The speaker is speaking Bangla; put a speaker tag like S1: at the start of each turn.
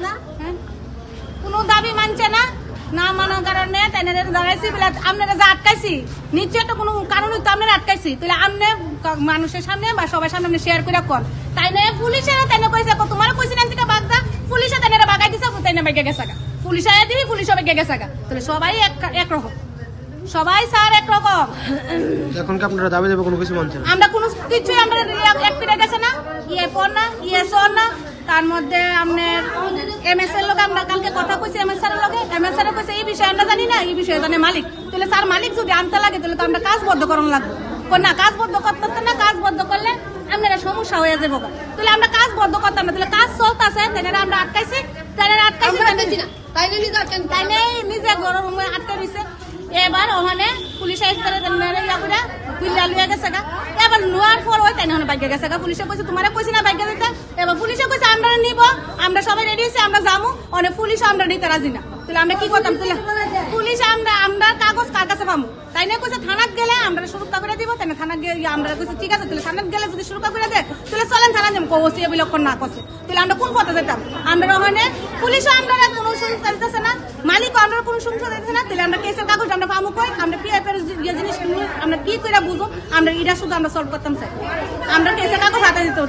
S1: না? হ্যাঁ? কোনো দাবি মানছে না? না মানার কারণে তাইনাদের দাঁড়াইছি বলে আপনারা যা আটকাইছি নিশ্চয় তো কোনো কারণে তো আপনারা আটকাইছি। তাহলে আপনি মানুষের সামনে বা সবার সামনে আপনি শেয়ার করে কর তাই না পুলিশেরা তাইনে কইছে তোমার কইছে না থেকে বাগদা? পুলিশে তাইনারা বাগাই দিছে তাইনা বেগে গেছে গা। পুলিশে আয়া দিবি পুলিশ সবাই গেগে গেছে তাহলে সবাই এক একরকম সবাই স্যার একরকম
S2: এখন কি আপনারা দাবি দেবে কোনো কিছু মানছেন
S1: আমরা কোনো কিছু আমরা এক পিড়ে গেছে না। ইয়ে পর না ইয়ে সর না। তার মধ্যে আপনার এম এস এর লোক আমরা কালকে কথা কইছি এম এস এর লোকে। এম এস এর কইছে এই বিষয়ে আমরা জানি না এই বিষয়ে জানে মালিক। তাহলে স্যার মালিক যদি আনতে লাগে তাহলে তো আমরা কাজ বদ্ধ করণ লাগবে না কাজ বদ্ধ করতে না কাজ বদ্ধ করলে আপনারা সমস্যা হয়ে যাব। তাহলে আমরা কাজ বদ্ধ করতাম না তাহলে কাজ চলতেছে তাহলে আমরা আটকাইছি তাহলে আটকাইছি
S3: তাই
S1: নিজে গরম রুমে আটকে দিছে। এবার ওখানে পর বাইকে পুলিশে কইছে না বাইকে দিতে এবার পুলিশে কইছে, আমরা নিব, আমরা সবাই রেডি আমরা যাব আমরা নিতে আমরা কি করতাম? পুলিশ আমরা আমরা কাগজ কার কাছে পাবো তাই না থানাত গেলে আমরা সুরক্ষা করে দিব তাই না থানাত গেলে আমরা কইছি, ঠিক আছে, তাহলে থানা গেলে যদি সুরক্ষা করে দেয় তাহলে চলেন থানা যাম। কৌশি বিলক্ষণ না করছে তাহলে আমরা কোন পথে যেতাম? আমরা ওখানে পুলিশও আমরা কোনো সংস্থা করতেছে না, মালিকও আমরা কোনো সংস্থা দিতেছে না। তাহলে আমরা কেসের কাগজ, আমরা পামু কই? আমরা এর যে জিনিস আমরা কি করে বুঝো আমরা এটা শুধু আমরা সলভ করতাম, স্যার। আমরা কেসের কাগজ হাতে দিতে